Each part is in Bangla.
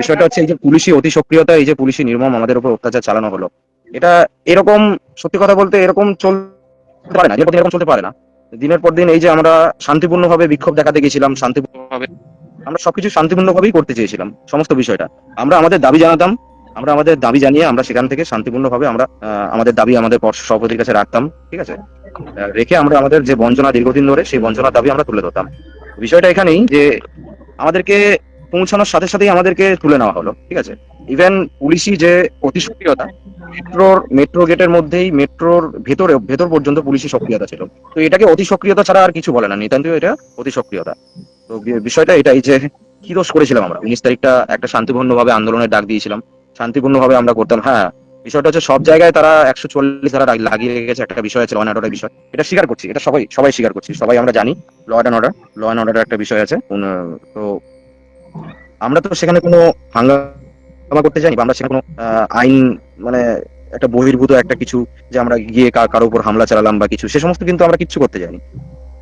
বিষয়টা হচ্ছে এই যে পুলিশি অতি সক্রিয়তা, এই যে পুলিশি নির্মম আমাদের উপর অত্যাচার চালানো হলো। এটা এরকম, সত্যি কথা বলতে এরকম চলতে পারে না এরকম চলতে পারে না। দিনের পর দিন এই যে আমরা শান্তিপূর্ণভাবে বিক্ষোভ দেখাতে গেছিলাম শান্তিপূর্ণভাবে আমরা সবকিছু শান্তিপূর্ণভাবেই করতে চেয়েছিলাম, সমস্ত বিষয়টা। আমরা আমাদের দাবি জানাতাম, আমরা আমাদের দাবি জানিয়ে আমরা সেখান থেকে শান্তিপূর্ণভাবে আমরা আমাদের দাবি আমাদের সভাপতির কাছে রাখতাম, ঠিক আছে? রেখে আমরা আমাদের যে বঞ্চনা দীর্ঘদিন ধরে, সেই বঞ্চনার দাবি আমরা তুলে ধরতাম। বিষয়টা এখানেই যে আমাদেরকে পৌঁছানোর সাথে সাথেই আমাদেরকে তুলে নেওয়া হলো, ঠিক আছে? ইভেন পুলিশি যে অতি সক্রিয়তা মেট্রোর, মেট্রো গেটের মধ্যেই, মেট্রোর ভেতরে, ভেতর পর্যন্ত পুলিশি সক্রিয়তা ছিল। তো এটাকে অতি সক্রিয়তা ছাড়া আর কিছু বলে না নিতান্ত এটা অতি সক্রিয়তা তো বিষয়টা এটাই যে, কি দোষ করেছিলাম আমরা? উনিশ তারিখটা একটা শান্তিপূর্ণভাবে আন্দোলনের ডাক দিয়েছিলাম। শান্তিপূর্ণভাবে আমরা করতাম হ্যাঁ বিষয়টা হচ্ছে সব জায়গায় তারা একশো চল্লিশ রাগ- লাগিয়ে রেখেছে, একটা বিষয় আছে ল অ্যান্ড অর্ডার বিষয়। এটা স্বীকার করছি, এটা সবাই সবাই স্বীকার করছি, সবাই আমরা জানি law and order law and order একটা বিষয় আছে। তো আমরা তো সেখানে কোনো হাঙ্গামা করতে বা আমরা সেখানে কোনো আইন মানে একটা বহির্ভূত একটা কিছু যে আমরা গিয়ে কারও উপর হামলা চালালাম বা কিছু, সে সমস্ত কিন্তু আমরা কিচ্ছু করতে যাইনি।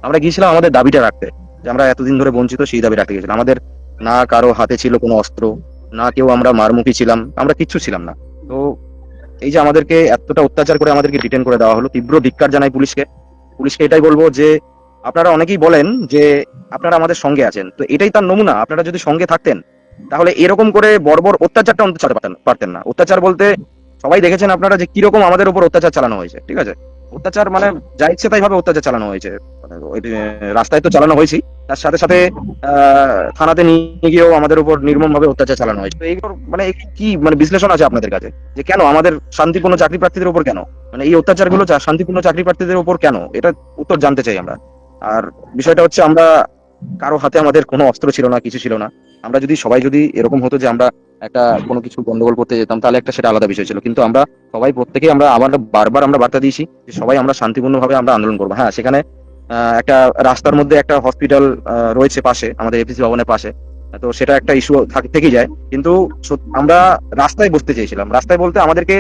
আমরা গিয়েছিলাম আমাদের দাবিটা রাখতে, যে আমরা এতদিন ধরে বঞ্চিত সেই দাবি রাখতে গেছিলাম আমাদের না কারও হাতে ছিল কোনো অস্ত্র, না কেউ আমরা মারমুখী ছিলাম, আমরা কিচ্ছু ছিলাম না। তো এই যে আমাদেরকে এতটা অত্যাচার করে আমাদেরকে ডিটেন করে দেওয়া হলো, তীব্র ধিক্কার জানাই পুলিশকে। পুলিশকে এটাই বলব যে আপনারা অনেকেই বলেন যে আপনারা আমাদের সঙ্গে আছেন। তো এটাই তার নমুনা, আপনারা যদি সঙ্গে থাকতেন, তাহলে এরকম করে বর্বর অত্যাচারটা অন্তত চালাতে পারতেন না। অত্যাচার বলতে সবাই দেখেছেন আপনারা যে কীরকম আমাদের উপর অত্যাচার চালানো হয়েছে, ঠিক আছে? অত্যাচার মানে যা ইচ্ছে তাই ভাবে অত্যাচার চালানো হয়েছে। মানে রাস্তায় তো চালানো হয়েছে, তার সাথে সাথে থানাতে নিয়ে গিয়েও আমাদের উপর নির্মম ভাবে অত্যাচার চালানো হয়েছে। তো এইগুলোর মানে কি মানে বিশ্লেষণ আছে আপনাদের কাছে? যে কেন আমাদের শান্তিপূর্ণ চাকরি প্রার্থীদের উপর কেন? মানে এই অত্যাচারগুলো শান্তিপূর্ণ চাকরি প্রার্থীদের উপর কেন? এটা উত্তর জানতে চাই আমরা। আর বিষয়টা হচ্ছে আমরা কারও হাতে আমাদের কোনো অস্ত্র ছিল না, কিছু ছিল না। আমরা যদি, সবাই যদি এরকম হতো যে আমরা একটা কোনো কিছু গন্ডগোল করতে যেতাম, তাহলে একটা সেটা আলাদা বিষয় ছিল। কিন্তু আমরা সবাই প্রত্যেকে আমরা আবার বারবার আমরা বার্তা দিয়েছি যে সবাই আমরা শান্তিপূর্ণভাবে আমরা আন্দোলন করব। হ্যাঁ সেখানে একটা রাস্তার মধ্যে একটা হসপিটাল রয়েছে পাশে, আমাদের এপিসি ভবনের পাশে। তো সেটা একটা ইস্যু থেকেই যায়। কিন্তু আমরা রাস্তায় বসতে চেয়েছিলাম। রাস্তায় বলতে আমাদেরকে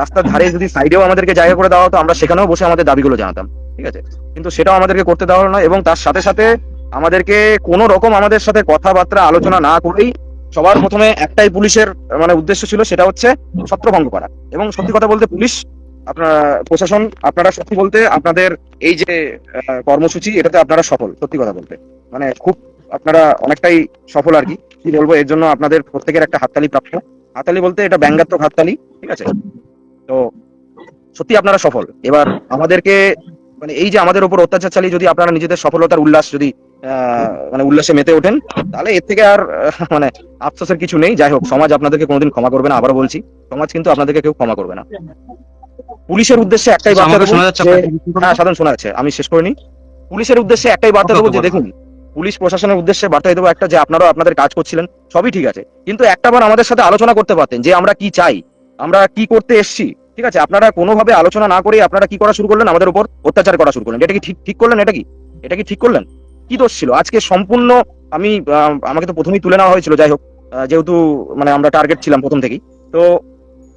রাস্তার ধারে যদি সাইডেও আমাদেরকে জায়গা করে দেওয়া হতো, আমরা সেখানেও বসে আমাদের দাবিগুলো জানাতাম। ঠিক আছে? কিন্তু সেটাও আমাদেরকে করতে দেওয়া হলো না এবং তার সাথে সাথে আমাদেরকে কোনো রকম আমাদের সাথে কথাবার্তা, আলোচনা না করেই সবার প্রথমে একটাই পুলিশের মানে উদ্দেশ্য ছিল সেটা হচ্ছে ছত্রভঙ্গ করা। এবং সত্যি কথা বলতে পুলিশ, আপনার, প্রশাসন, আপনারা সত্যি বলতে আপনাদের এই যে কর্মসূচি, এটাতে আপনারা সফল, সত্যি কথা বলতে। মানে খুব আপনারা অনেকটাই সফল আর কি। কি বলব, এর জন্য আপনাদের প্রত্যেকের একটা হাততালি প্রাপ্য। হাততালি বলতে এটা ব্যঙ্গাত্মক হাততালি, ঠিক আছে? তো সত্যি আপনারা সফল। এবার আমাদেরকে মানে এই যে আমাদের উপর অত্যাচার চালিয়ে যদি আপনারা নিজেদের সফলতার উল্লাস যদি মানে উল্লাসে মেতে ওঠেন তাহলে এর থেকে আর মানে আফসোসের কিছু নেই। যাই হোক সমাজ আপনাদেরকে কোনোদিন ক্ষমা করবে না আবারও বলছি সমাজ কিন্তু আপনাদেরকে কেউ ক্ষমা করবে না। পুলিশের উদ্দেশ্যে একটাই আচ্ছা, বার্তা দেবো হ্যাঁ সাধারণ শোনা যাচ্ছে আমি শেষ করিনি। পুলিশের উদ্দেশ্যে একটাই বার্তা দেবো যে দেখুন পুলিশ প্রশাসনের উদ্দেশ্যে বার্তা দেবো একটা যে আপনারাও আপনাদের কাজ করছিলেন সবই ঠিক আছে। কিন্তু একটাবার আমাদের সাথে আলোচনা করতে পারতেন যে আমরা কি চাই আমরা কি করতে এসছি ঠিক আছে? আপনারা কোনোভাবে আলোচনা না করে আপনারা কি করা শুরু করলেন আমাদের উপর? অত্যাচার করা শুরু করলেন। এটা কি ঠিক ঠিক করলেন এটা কি? এটা কি ঠিক করলেন? কি দোষ ছিল? আজকে সম্পূর্ণ আমি আমাকে তো প্রথমেই তুলে নেওয়া হয়েছিল, যাই হোক। যেহেতু মানে আমরা টার্গেট ছিলাম প্রথম থেকেই। তো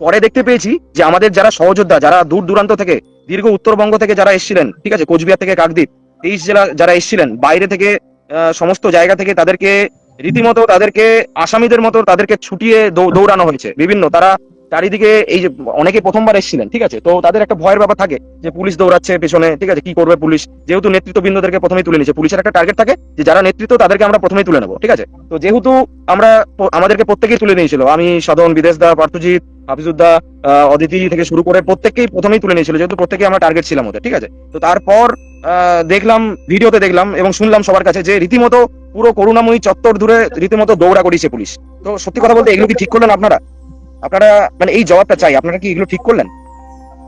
পরে দেখতে পেয়েছি যে আমাদের যারা সহযোদ্ধা, যারা দূর দূরান্ত থেকে, দীর্ঘ উত্তরবঙ্গ থেকে যারা এসেছিলেন, ঠিক আছে? কোচবিহার থেকে কাকদ্বীপ, তেইশ জেলা যারা এসেছিলেন, বাইরে থেকে সমস্ত জায়গা থেকে তাদেরকে, রীতিমতো তাদেরকে, আসামিদের মতো তাদেরকে ছুটিয়ে দৌড়ানো হয়েছে। বিভিন্ন, তারা চারিদিকে এই যে অনেকে প্রথমবার এসেছিলেন, ঠিক আছে? তো তাদের একটা ভয়ের ব্যাপার থাকে যে পুলিশ দৌড়াচ্ছে পেছনে, ঠিক আছে? কি করবে পুলিশ? যেহেতু নেতৃত্ববৃন্দদেরকে প্রথমেই তুলে নিচ্ছে পুলিশের একটা টার্গেট থাকে যে যারা নেতৃত্ব তাদেরকে আমরা প্রথমেই তুলে নেব, ঠিক আছে? তো যেহেতু আমরা আমাদেরকে প্রত্যেকেই তুলে নিয়েছিল, আমি সদন বিদেশ দা, পার্থজিৎ হাফিজুদ্দা অদিতি থেকে শুরু করে প্রত্যেককেই প্রথমেই তুলে নিয়েছিল, যেহেতু প্রত্যেকেই আমরা টার্গেট ছিলাম ওদের, ঠিক আছে? তো তারপর দেখলাম, ভিডিওতে দেখলাম এবং শুনলাম সবার কাছে যে রীতিমতো পুরো করুণাময়ী চত্বর দূরে রীতিমতো দৌড়া করিয়েছে পুলিশ। তো সত্যি কথা বলতে এগুলো কি ঠিক করলেন আপনারা? আপনারা মানে এই জবাবটা চাই, আপনারা কি এগুলো ঠিক করলেন?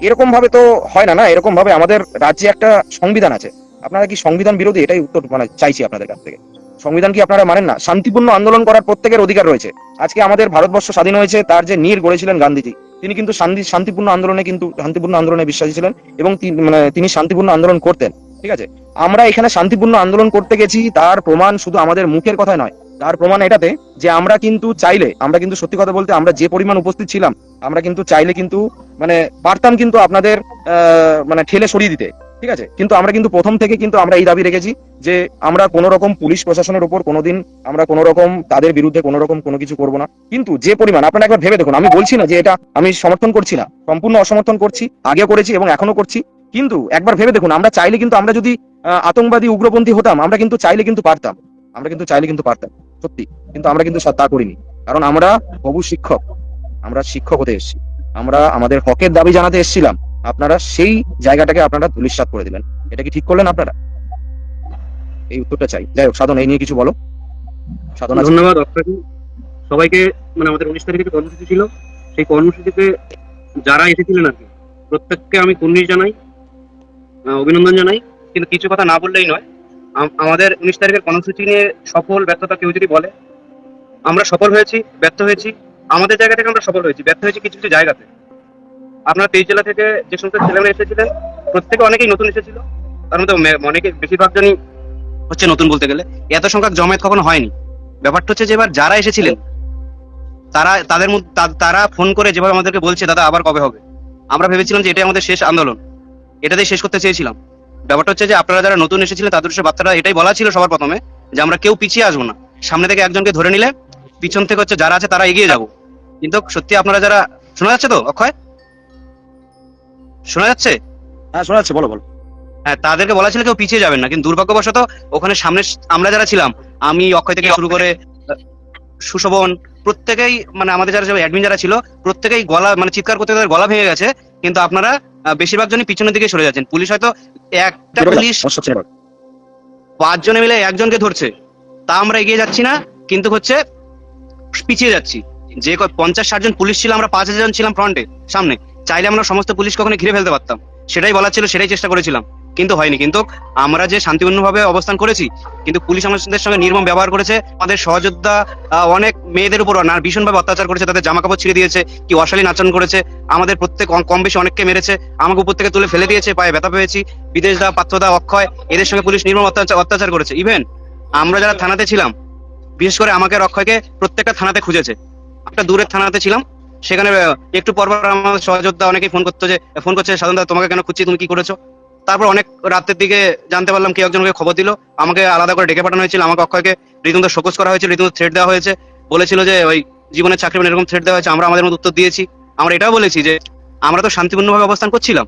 এরকম ভাবে তো হয় না না? এরকম ভাবে আমাদের রাজ্যে একটা সংবিধান আছে। আপনারা কি সংবিধান বিরোধী? এটাই উত্তর মানে চাইছি আপনাদের কাছ থেকে। সংবিধান কি আপনারা মানেন না? শান্তিপূর্ণ আন্দোলন করার প্রত্যেকের অধিকার রয়েছে। আজকে আমাদের ভারতবর্ষ স্বাধীন হয়েছে, তার যে নীর গড়েছিলেন গান্ধীজি। তিনি কিন্তু শান্তি, শান্তিপূর্ণ আন্দোলনে কিন্তু, শান্তিপূর্ণ আন্দোলনে বিশ্বাসী ছিলেন এবং মানে তিনি শান্তিপূর্ণ আন্দোলন করতেন। ঠিক আছে? আমরা এখানে শান্তিপূর্ণ আন্দোলন করতে গেছি, তার প্রমাণ শুধু আমাদের মুখের কথায় নয়। তার প্রমাণ এটাতে যে আমরা কিন্তু চাইলে, আমরা কিন্তু সত্যি কথা বলতে আমরা যে পরিমাণ উপস্থিত ছিলাম, আমরা কিন্তু চাইলে কিন্তু মানে পারতাম কিন্তু আপনাদের মানে ঠেলে সরিয়ে দিতে, ঠিক আছে? কিন্তু আমরা কিন্তু প্রথম থেকে কিন্তু আমরা এই দাবি রেখেছি যে আমরা কোনো রকম পুলিশ প্রশাসনের উপর কোনোদিন আমরা কোনো রকম তাদের বিরুদ্ধে কোনো রকম কোনো কিছু করব না। কিন্তু যে পরিমাণ, আপনারা একবার ভেবে দেখুন, আমি বলছি না যে এটা আমি সমর্থন করছি না, সম্পূর্ণ অসমর্থন করছি, আগেও করেছি এবং এখনও করছি। কিন্তু একবার ভেবে দেখুন, আমরা চাইলে কিন্তু আমরা যদি আতঙ্কবাদী উগ্রপন্থী হতাম, আমরা কিন্তু চাইলে কিন্তু পারতাম, আমরা কিন্তু চাইলে কিন্তু পারতাম। সত্যি, কিন্তু আমরা কিন্তু তা করিনি। কারণ আমরা হবু শিক্ষক, আমরা শিক্ষক হতে এসেছি। আমরা আমাদের হকের দাবি জানাতে এসেছিলাম, আপনারা সেই জায়গাটাকে আপনারা ধুলিস্বাত করে দিলেন। এটা কি ঠিক করলেন আপনারা? এই উত্তরটা চাই। যাই হোক, সাধন, এই নিয়ে কিছু বলো। সাধন ধন্যবাদ সবাইকে মানে আমাদের উনিশ তারিখে যে কর্মসূচি ছিল, সেই কর্মসূচিতে যারা এসেছিলেন আর কি, প্রত্যেককে আমি কুর্নিশ জানাই অভিনন্দন জানাই। কিন্তু কিছু কথা না বললেই নয় আমাদের উনিশ তারিখের কর্মসূচি নিয়ে সফল, ব্যর্থতা কেউ যদি বলে, আমরা সফল হয়েছি, ব্যর্থ হয়েছি, আমাদের জায়গা থেকে আমরা সফল হয়েছি, ব্যর্থ হয়েছি কিছু কিছু জায়গাতে। আপনার তেইশ জেলা থেকে যে সমস্ত ছেলেমেয়ে এসেছিলেন, প্রত্যেকে অনেকেই নতুন এসেছিল, তার মধ্যে অনেকে বেশিরভাগ জনই হচ্ছে নতুন বলতে গেলে। এত সংখ্যক জমায়েত কখনো হয়নি। ব্যাপারটা হচ্ছে যে এবার যারা এসেছিলেন, তারা, তাদের মধ্যে তারা ফোন করে যেভাবে আমাদেরকে বলছে, দাদা, আবার কবে হবে? আমরা ভেবেছিলাম যে এটাই আমাদের শেষ আন্দোলন। এটাতেই শেষ করতে চেয়েছিলাম। ব্যাপারটা হচ্ছে যে আপনারা যারা নতুন এসেছিলেন তাদের সে বাচ্চারা এটাই বলা ছিল সবার প্রথমে যে আমরা কেউ পিছিয়ে আসব না। সামনে থেকে একজনকে ধরে নিলে পিছন থেকে হচ্ছে যারা আছে তারা এগিয়ে যাব। কিন্তু সত্যি আপনারা যারা শোনা যাচ্ছে তো অক্ষয়? শোনা যাচ্ছে? হ্যাঁ শোনা যাচ্ছে বলো বলো। হ্যাঁ তাদেরকে বলা ছিল কেউ পিছিয়ে যাবেন না কিন্তু দুর্ভাগ্যবশত ওখানে সামনে আমরা যারা ছিলাম আমি অক্ষয় থেকে শুরু করে সুশোভন প্রত্যেকেই মানে আমাদের যারা অ্যাডমিন যারা ছিল প্রত্যেকেই গলা মানে চিৎকার করতে তাদের গলা ভেঙে গেছে। কিন্তু আপনারা বেশিরভাগ জনই পিছনের দিকে সরে যাচ্ছেন। পুলিশ হয়তো একটা পুলিশ পাঁচ জনে পাঁচজনে মিলে একজনকে ধরছে। তা আমরা এগিয়ে যাচ্ছি না কিন্তু হচ্ছে পিছিয়ে যাচ্ছি। যে পঞ্চাশ ষাট জন পুলিশ ছিল আমরা পাঁচ হাজার জন ছিলাম ফ্রন্টে সামনে। চাইলে আমরা সমস্ত পুলিশ কখনো ঘিরে ফেলতে পারতাম। সেটাই বলার ছিল সেটাই চেষ্টা করেছিলাম। কিন্তু হয়নি। কিন্তু আমরা যে শান্তিপূর্ণভাবে অবস্থান করেছি, কিন্তু পুলিশ আমাদের সঙ্গে নির্মম ব্যবহার করেছে, আমাদের সহযোদ্ধা অনেক মেয়েদের উপর ভীষণভাবে অত্যাচার করেছে, তাদের জামা কাপড় ছিঁড়ে দিয়েছে, কি অশালীন আচরণ করেছে, আমাদের প্রত্যেক কম- বেশি অনেককে মেরেছে, আমাকে উপর থেকে তুলে ফেলে দিয়েছে, পায়ে ব্যথা পেয়েছি, বিদেশ দা পাত্রদা অক্ষয়, এদের সঙ্গে পুলিশ নির্মম অত্যাচার করেছে। ইভেন আমরা যারা থানাতে ছিলাম, বিশেষ করে আমাকে অক্ষয়কে প্রত্যেকটা থানাতে খুঁজেছে। একটা দূরের থানাতে ছিলাম, সেখানে একটু পর পর আমার সহযোদ্ধা অনেকেই ফোন করতো যে, ফোন করছে সাধারণত তোমাকে কেন খুঁজছি, তুমি কি করেছ? তারপর অনেক রাতের দিকে জানতে পারলাম কেউ একজনকে খবর দিল। আমাকে আলাদা করে ডেকে পাঠানো হয়েছিল, আমাকে অক্ষয়কে। রীতিমতো শোকস করা হয়েছিল রীতিমতো থ্রেট দেওয়া হয়েছে। বলেছিল যে ওই জীবনের চাকরি মানে এরকম থ্রেট দেওয়া হয়েছে, আমরা আমাদের মতো উত্তর দিয়েছি। আমরা এটাও বলেছি যে আমরা তো শান্তিপূর্ণভাবে অবস্থান করছিলাম।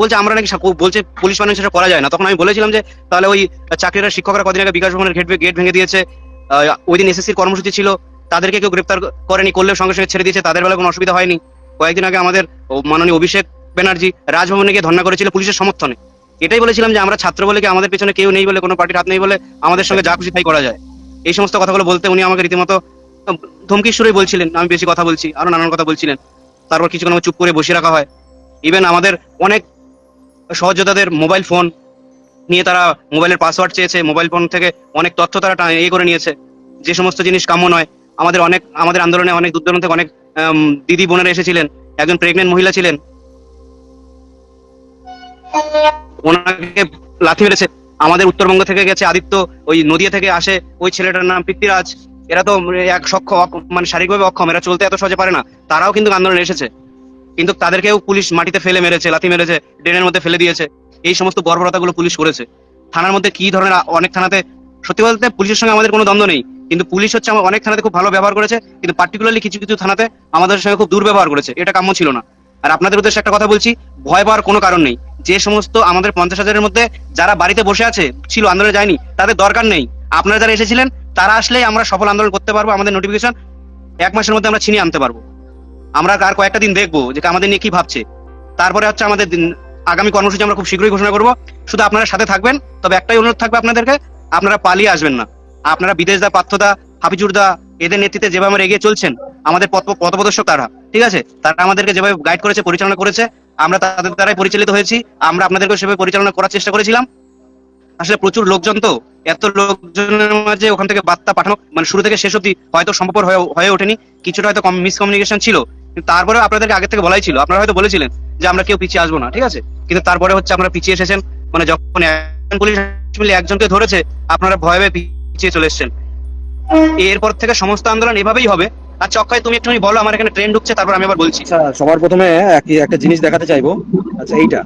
বলছে, আমরা নাকি বলছে পুলিশ মানুষ সেটা করা যায় না। তখন আমি বলেছিলাম যে, তাহলে ওই চাকরিরা শিক্ষকরা কদিন আগে বিকাশ ভবনের গেট গেট ভেঙে দিয়েছে। ওই দিন এসএসসির কর্মসূচি ছিল। তাদেরকে কেউ গ্রেপ্তার করেনি, করলেও সঙ্গে সঙ্গে ছেড়ে দিয়েছে। তাদের বেলা কোনো অসুবিধা হয়নি। কয়েকদিন আগে আমাদের মাননীয় অভিষেক ব্যানার্জি রাজভবনে গিয়ে ধর্ণা করেছিল পুলিশের সমর্থনে। এটাই বলেছিলাম যে আমরা ছাত্র বলে কি আমাদের পেছনে কেউ নেই বলে কোনো পার্টির হাত নেই বলে আমাদের সঙ্গে যা খুশি তাই করা যায়। এই সমস্ত কথাগুলো বলতে উনি আমাকে রীতিমতো আহ, ধমকির সুরেই বলছিলেন আমি বেশি কথা বলছি আরও নানান কথা বলছিলেন। তারপর কিছুক্ষণ চুপ করে বসিয়ে রাখা হয়। ইভেন আমাদের অনেক সহযোদ্ধাদের মোবাইল ফোন নিয়ে তারা মোবাইলের পাসওয়ার্ড চেয়েছে মোবাইল ফোন থেকে অনেক তথ্য তারা ইয়ে করে নিয়েছে। যে সমস্ত জিনিস কাম্য নয় আমাদের অনেক আমাদের আন্দোলনে অনেক দূর দূরান্ত থেকে অনেক দিদি বোনেরা এসেছিলেন একজন প্রেগনেন্ট মহিলা ছিলেন। ওনাকে লাথি মেরেছে। আমাদের উত্তরবঙ্গ থেকে গেছে আদিত্য, ওই নদিয়া থেকে আসে, ওই ছেলেটার নাম পৃথ্বীরাজ। এরা তো এক সক্ষম মানে শারীরিকভাবে অক্ষম, এরা চলতে এত সহজে পারে না। তারাও কিন্তু আন্দোলনে এসেছে। কিন্তু তাদেরকেও পুলিশ মাটিতে ফেলে মেরেছে, লাথি মেরেছে, ড্রেনের মধ্যে ফেলে দিয়েছে। এই সমস্ত বর্বরতাগুলো পুলিশ করেছে। থানার মধ্যে কি ধরনের অনেক থানাতে, সত্যি বলতে পুলিশের সঙ্গে আমাদের কোনো দ্বন্দ্ব নেই। কিন্তু পুলিশ হচ্ছে আমার অনেক থানাতে খুব ভালো ব্যবহার করেছে, কিন্তু পার্টিকুলারলি কিছু কিছু থানাতে আমাদের সঙ্গে খুব দুর্ব্যবহার করেছে। এটা কাম্য ছিল না। আর আপনাদের উদ্দেশ্যে একটা কথা বলছি, ভয় পাওয়ার কোনো কারণ নেই। যে সমস্ত আমাদের পঞ্চাশ হাজারের মধ্যে যারা বাড়িতে বসে আছে, ছিল আন্দোলনে যায়নি, তাদের দরকার নেই। আপনারা যারা এসেছিলেন, তারা আসলেই আমরা সফল আন্দোলন করতে পারব, আমাদের নোটিফিকেশন এক মাসের মধ্যে আমরা ছিনিয়ে আনতে পারব। আমরা আর কয়েকটা দিন দেখব যে আমাদের নিয়ে কি ভাবছে। তারপরে হচ্ছে আমাদের আগামী কর্মসূচি আমরা খুব শীঘ্রই ঘোষণা করব। শুধু আপনারা সাথে থাকবেন, তবে একটাই অনুরোধ থাকবে আপনাদেরকে, আপনারা পালিয়ে আসবেন না। আপনারা বিদেশ দা পার্থদা হাফিজুর দা, এদের নেতৃত্বে যেভাবে আমরা এগিয়ে চলছেন, আমাদের পথ পথপ্রদর্শক তারা। ঠিক আছে? তারা আমাদেরকে যেভাবে গাইড করেছে, পরিচালনা করেছে, আমরা তাদের দ্বারাই পরিচালিত হয়েছি, আমরা আপনাদেরকে সেভাবে পরিচালনা করার চেষ্টা করেছিলাম। আসলে প্রচুর লোকজন তো, এত লোকজনের মাঝে ওখান থেকে বার্তা পাঠানো মানে শুরু থেকে শেষ অব্দি হয়তো সম্ভব হয়ে ওঠেনি, কিছুটা হয়তো মিসকমিউনিকেশন ছিল। তারপরে আপনাদেরকে আগে থেকে বলাই ছিল। আপনারা হয়তো বলেছিলেন যে আমরা কেউ পিছিয়ে আসব না, ঠিক আছে? কিন্তু তারপরে হচ্ছে আপনারা পিছিয়ে এসেছেন মানে যখন পুলিশ মিলে একজনকে ধরেছে, আপনারা ভয়ে ভয়ে পিছিয়ে চলে এসেছেন। এরপর থেকে সমস্ত আন্দোলন এভাবেই হবে। আচ্ছা অক্ষয় তুমি বলো, আমার এখানে ট্রেন ঢুকছে, তারপর আমি আবার বলছি। আচ্ছা সবার প্রথমে একটা জিনিস দেখাতে চাইব। আচ্ছা এইটা।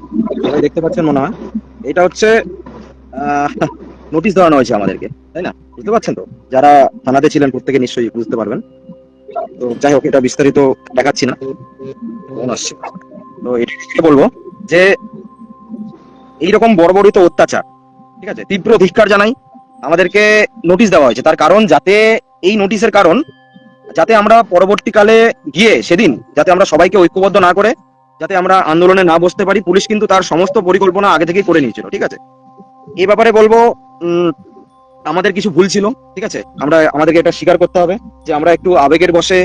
দেখতে পাচ্ছেন মনে হয়? এটা হচ্ছে নোটিশ দেওয়ানো হয়েছে আমাদেরকে, তাই না? বুঝতে তো? যারা থানাতে ছিলেন প্রত্যেকে নিশ্চয়ই বুঝতে পারবেন। তো যাই হোক, এটা বিস্তারিত দেখাচ্ছি না। তো এটা বলব? যে এইরকম বর্বরিত অত্যাচার, ঠিক আছে? তীব্র ধিক্কার জানাই আমাদেরকে নোটিশ দেওয়া হয়েছে। তার কারণ, যাতে এই নোটিশের কারণ যাতে আমরা পরবর্তীকালে গিয়ে সেদিন যাতে আমরা সবাইকে ঐক্যবদ্ধ না করে, যাতে আমরা আন্দোলনে না বসতে পারি, পুলিশ কিন্তু তার সমস্ত পরিকল্পনা আগে থেকেই করে নিয়েছিল, ঠিক আছে? এই ব্যাপারে বলব আমাদের কিছু ভুল ছিল, ঠিক আছে? আমরা, আমাদেরকে এটা স্বীকার করতে হবে যে আমরা একটু আবেগের বসে